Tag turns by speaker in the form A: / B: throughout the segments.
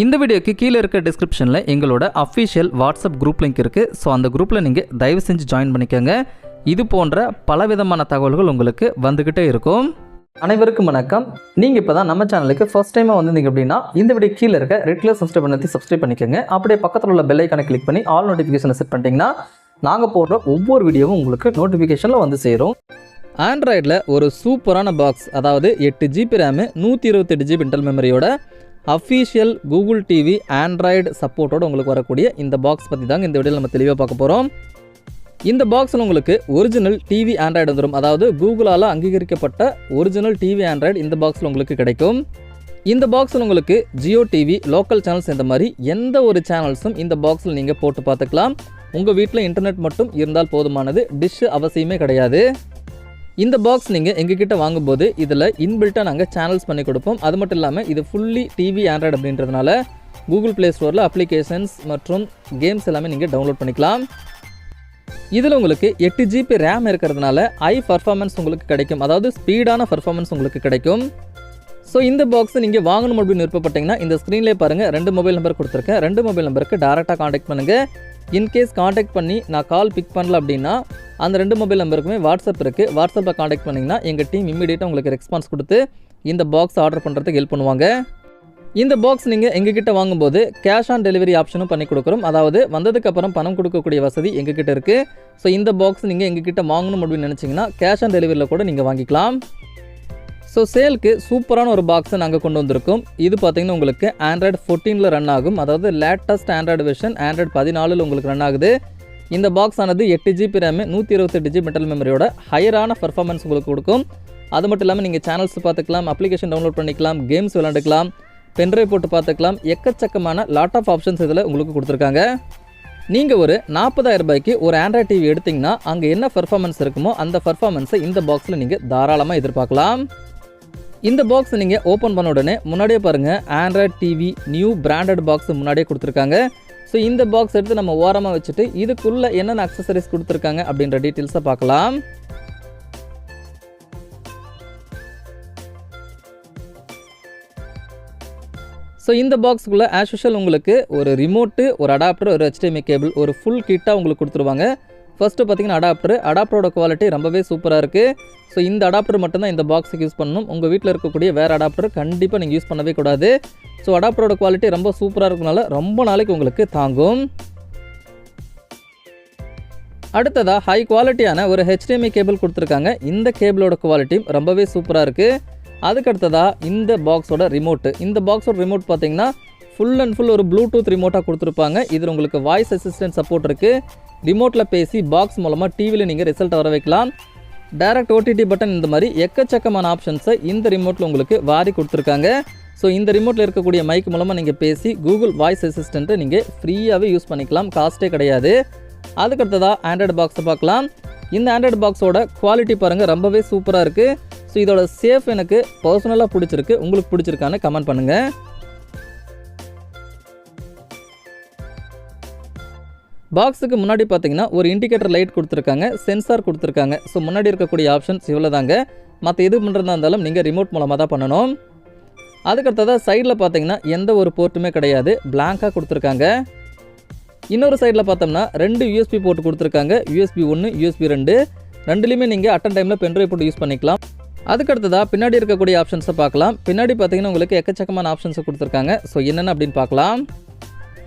A: இந்த வீடியோக்கு கீழே இருக்க டிஸ்கிரிப்ஷனில் எங்களோட அஃபிஷியல் வாட்ஸ்அப் குரூப் லிங்க் இருக்குது ஸோ அந்த குரூப்பில் நீங்கள் தயவு செஞ்சு ஜாயின் பண்ணிக்கோங்க. இது போன்ற பலவிதமான தகவல்கள் உங்களுக்கு வந்துக்கிட்டே இருக்கும். அனைவருக்கும் வணக்கம். நீங்கள் இப்போ தான் நம்ம சேனலுக்கு ஃபஸ்ட் டைமாக வந்திருந்தீங்க அப்படின்னா இந்த வீடியோ கீழே இருக்க ரெட் கலர் சப்ஸ்கிரைப் பண்ணி சப்ஸ்கிரைப் பண்ணிக்கோங்க. அப்படியே பக்கத்தில் உள்ள பெல் ஐக்கானை கிளிக் பண்ணி ஆல் நோட்டிஃபிகேஷனை செட் பண்ணிட்டீங்கன்னா நாங்கள் போடுற ஒவ்வொரு வீடியோவும் உங்களுக்கு நோட்டிஃபிகேஷனில் வந்து சேரும். ஆண்ட்ராய்டில் ஒரு சூப்பரான பாக்ஸ் அதாவது எட்டு ஜிபி ரேமு நூற்றி இருபத்தெட்டு ஜிபி இன்டல் மெமரியோட அஃபீஷியல் கூகுள் டிவி ஆண்ட்ராய்டு சப்போர்ட்டோட உங்களுக்கு வரக்கூடிய இந்த பாக்ஸ் பற்றி தாங்க இந்த வீடியோவில் நம்ம தெளிவாக பார்க்க போகிறோம் இந்த பாக்ஸில் உங்களுக்கு ஒரிஜினல் டிவி ஆண்ட்ராய்டு வந்துடும் அதாவது கூகுளால் அங்கீகரிக்கப்பட்ட ஒரிஜினல் டிவி ஆண்ட்ராய்டு இந்த பாக்ஸில் உங்களுக்கு கிடைக்கும். இந்த பாக்ஸில் உங்களுக்கு ஜியோ டிவி லோக்கல் சேனல்ஸ் இந்த மாதிரி எந்த ஒரு சேனல்ஸும் இந்த பாக்ஸில் நீங்கள் போட்டு பார்த்துக்கலாம். உங்கள் வீட்டில் இன்டர்நெட் மட்டும் இருந்தால் போதுமானது. டிஷ் அவசியமே கிடையாது. இந்த பாக்ஸ் நீங்கள் எங்ககிட்ட வாங்கும்போது இதில் இன்பில்ட்டாக நாங்கள் சேனல்ஸ் பண்ணி கொடுப்போம். அது மட்டும் இல்லாமல் இது ஃபுல்லி டிவி ஆண்ட்ராய்டு அப்படின்றதுனால கூகுள் ப்ளே ஸ்டோரில் அப்ளிகேஷன்ஸ் மற்றும் கேம்ஸ் எல்லாமே நீங்கள் டவுன்லோட் பண்ணிக்கலாம். இதில் உங்களுக்கு எட்டு ஜிபி ரேம் இருக்கிறதுனால ஹை பர்ஃபார்மன்ஸ் உங்களுக்கு கிடைக்கும். அதாவது ஸ்பீடான பர்ஃபார்மன்ஸ் உங்களுக்கு கிடைக்கும். ஸோ இந்த பாக்ஸ் நீங்கள் வாங்கணும் அப்படின்னு விருப்பப்பட்டீங்கன்னா இந்த ஸ்க்ரீன்லேயே பாருங்கள் ரெண்டு மொபைல் நம்பர் கொடுத்துருக்கேன். ரெண்டு மொபைல் நம்பருக்கு டேரெக்டாக காண்டாக்ட் பண்ணுங்கள் இன்கேஸ் காண்டாக்ட் பண்ணி நான் கால் பிக் பண்ணல அப்படின்னா அந்த ரெண்டு மொபைல் நம்பருக்குமே வாட்ஸ்அப் இருக்குது வாட்ஸ்அப்பில் காண்டாக்ட் பண்ணிங்கன்னா எங்கள் டீம் இம்மீடியட்டாக உங்களுக்கு ரெஸ்பான்ஸ் கொடுத்து இந்த பாக்ஸ் ஆர்டர் பண்ணுறதுக்கு ஹெல்ப் பண்ணுவாங்க. இந்த பாக்ஸ் நீங்கள் எங்ககிட்ட வாங்கும்போது கேஷ் ஆன் டெலிவரி ஆப்ஷனும் பண்ணி கொடுக்குறோம். அதாவது வந்ததுக்கப்புறம் பணம் கொடுக்கக்கூடிய வசதி எங்ககிட்ட இருக்குது ஸோ இந்த பாக்ஸ் நீங்கள் எங்ககிட்ட வாங்கணும் அப்படின்னு நினச்சிங்கன்னா கேஷ் ஆன் டெலிவரியில் கூட நீங்கள் வாங்கிக்கலாம். ஸோ சேலுக்கு சூப்பரான ஒரு பாக்ஸை நாங்கள் கொண்டு வந்திருக்கோம். இது பார்த்தீங்கன்னா உங்களுக்கு ஆண்ட்ராய்டு ஃபோர்டீனில் ரன் ஆகும். அதாவது லேட்டஸ்ட் ஆண்ட்ராய்டு வெர்ஷன் ஆண்ட்ராய்டு பதினாலில் உங்களுக்கு ரன் ஆகுது. இந்த பாக்ஸ் ஆனது எட்டு ஜிபி ரேமு நூற்றி இருபத்தெட்டு ஜிபி மெட்டல் மெமரியோட ஹையரான பர்ஃபார்மன்ஸ் உங்களுக்கு கொடுக்கும். அது மட்டும் இல்லாமல் நீங்கள் சேனல்ஸ் பார்த்துக்கலாம் அப்ளிகேஷன் டவுன்லோட் பண்ணிக்கலாம் கேம்ஸ் விளாண்டுக்கலாம் பென்ட்ரைவ் போட்டு பார்த்துக்கலாம். எக்கச்சக்கமான லாட் ஆஃப் ஆப்ஷன்ஸ் இதில் உங்களுக்கு கொடுத்துருக்காங்க. நீங்கள் ஒரு நாற்பதாயிரம் ரூபாய்க்கு ஒரு ஆண்ட்ராய்ட் டிவி எடுத்திங்கன்னா அங்கே என்ன பர்ஃபார்மன்ஸ் இருக்குமோ அந்த பர்ஃபார்மன்ஸை இந்த பாக்ஸில் நீங்கள் தாராளமாக எதிர்பார்க்கலாம். இந்த பாக்ஸ் நீங்கள் ஓப்பன் பண்ண உடனே முன்னாடியே பாருங்கள் Android TV new branded box முன்னாடியே கொடுத்துருக்காங்க. ஸோ இந்த பாக்ஸ் எடுத்து நம்ம ஓரமாக வச்சுட்டு இதுக்குள்ளே என்னென்ன அக்சசரிஸ் கொடுத்துருக்காங்க அப்படின்ற டீட்டெயில்ஸை பார்க்கலாம். ஸோ இந்த பாக்ஸுக்குள்ளே ஆஸ் யூஷுவல் உங்களுக்கு ஒரு ரிமோட்டு ஒரு அடாப்டர் ஒரு ஹெச்டிஎம்ஐ கேபிள் ஒரு ஃபுல் கிட்டாக உங்களுக்கு கொடுத்துருவாங்க. ஃபஸ்ட்டு பார்த்தீங்கன்னா அடாப்டர் அடாப்டரோட குவாலிட்டி ரொம்பவே சூப்பராக இருக்குது ஸோ இந்த அடாப்டர் மட்டும்தான் இந்த பாக்ஸுக்கு யூஸ் பண்ணணும். உங்கள் வீட்டில் இருக்கக்கூடிய வேறு அடாப்டர் கண்டிப்பாக நீங்கள் யூஸ் பண்ணவே கூடாது. ஸோ அடாப்டரோட குவாலிட்டி ரொம்ப சூப்பராக இருக்கனால ரொம்ப நாளைக்கு உங்களுக்கு தாங்கும். அடுத்ததாக ஹை குவாலிட்டியான ஒரு ஹெச்டிஎம்ஐ கேபிள் கொடுத்துருக்காங்க. இந்த கேபிளோட குவாலிட்டியும் ரொம்பவே சூப்பராக இருக்குது அதுக்கு அடுத்ததாக இந்த பாக்ஸோட ரிமோட்டு இந்த பாக்ஸோட ரிமோட் பார்த்தீங்கன்னா ஃபுல் அண்ட் ஃபுல் ஒரு ப்ளூடூத் ரிமோட்டாக கொடுத்துருப்பாங்க. இதில் உங்களுக்கு வாய்ஸ் அசிஸ்டன்ட் சப்போர்ட் இருக்குது ரிமோட்டில் பேசி பாக்ஸ் மூலமாக டிவியில் நீங்கள் ரிசல்ட் வர வைக்கலாம். டைரக்ட் ஓடிடி பட்டன் இந்த மாதிரி எக்கச்சக்கமான ஆப்ஷன்ஸை இந்த ரிமோட்டில் உங்களுக்கு வாரி கொடுத்துருக்காங்க. ஸோ இந்த ரிமோட்டில் இருக்கக்கூடிய மைக் மூலமாக நீங்கள் பேசி கூகுள் வாய்ஸ் அசிஸ்டண்ட்டை நீங்கள் ஃப்ரீயாகவே யூஸ் பண்ணிக்கலாம். காஸ்ட்டே கிடையாது. அதுக்கடுத்ததாக ஆண்ட்ராய்டு பாக்ஸை பார்க்கலாம். இந்த ஆண்ட்ராய்டு பாக்ஸோட குவாலிட்டி பாருங்கள் ரொம்பவே சூப்பராக இருக்குது ஸோ இதோட சேஃப் எனக்கு பர்சனலாக பிடிச்சிருக்கு. உங்களுக்கு பிடிச்சிருக்கான்னு கமெண்ட் பண்ணுங்கள் பாக்ஸுக்கு முன்னாடி பார்த்தீங்கன்னா ஒரு இண்டிகேட்டர் லைட் கொடுத்துருக்காங்க சென்சார் கொடுத்துருக்காங்க. ஸோ முன்னாடி இருக்கக்கூடிய ஆப்ஷன்ஸ் இவ்வளோ தாங்க மற்ற எது பண்ணுறதா இருந்தாலும் நீங்கள் ரிமோட் மூலமாக தான் பண்ணணும். அதுக்கடுத்ததாக சைடில் பார்த்தீங்கன்னா எந்த ஒரு போர்ட்டுமே கிடையாது. பிளாங்காக கொடுத்துருக்காங்க. இன்னொரு சைடில் பார்த்தோம்னா ரெண்டு யூஎஸ்பி போர்ட் கொடுத்துருக்காங்க. யூஎஸ்பி ஒன்று யூஎஸ்பி ரெண்டு. ரெண்டுலேயுமே நீங்கள் அட்டன் டைமில் பென்ட்ரைவ் போட்டு யூஸ் பண்ணிக்கலாம். அதுக்கடுத்ததாக பின்னாடி இருக்கக்கூடிய ஆப்ஷன்ஸை பார்க்கலாம். பின்னாடி பார்த்தீங்கன்னா உங்களுக்கு எக்கச்சக்கமான ஆப்ஷன்ஸை கொடுத்துருக்காங்க. ஸோ என்னென்ன அப்படின்னு பார்க்கலாம்.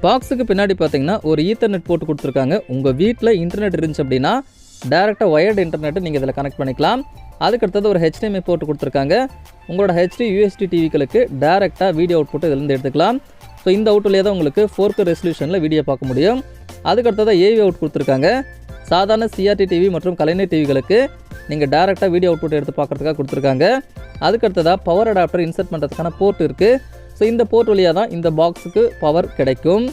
A: பாக்ஸுக்கு பின்னாடி பார்த்தீங்கன்னா ஒரு ஈத்தர்நெட் போட்டு கொடுத்துருக்காங்க. உங்கள் வீட்டில் இன்டர்நெட் இருந்துச்சு அப்படின்னா டேரெக்டாக ஒயர்டு இன்டர்நெட்டை நீங்கள் இதில் கனெக்ட் பண்ணிக்கலாம். அதுக்கடுத்தது ஒரு ஹெச்டிஎம்ஐ போட்டு கொடுத்துருக்காங்க. உங்களோட ஹெச்டி யூஎஸ்டி டிவிகளுக்கு டேரெக்டாக வீடியோ அவுட்புட் இதிலேருந்து எடுத்துக்கலாம். ஸோ இந்த அவுட்லேயே தான் உங்களுக்கு ஃபோர்க்கு ரெசல்யூஷனில் வீடியோ பார்க்க முடியும். அதுக்கடுத்ததாக ஏவி அவுட் கொடுத்துருக்காங்க. சாதாரண சிஆர்டி டிவி மற்றும் கலைஞர் டிவிகளுக்கு நீங்கள் டேரெக்டாக வீடியோ அவுட்புட் எடுத்து பார்க்குறதுக்காக கொடுத்துருக்காங்க. அதுக்கடுத்ததாக பவர் அடாப்டர் இன்சர்ட் பண்ணுறதுக்கான போர்ட் இருக்குது ஸோ இந்த போர்ட் வழியாக தான் இந்த பாக்ஸுக்கு பவர் கிடைக்கும்.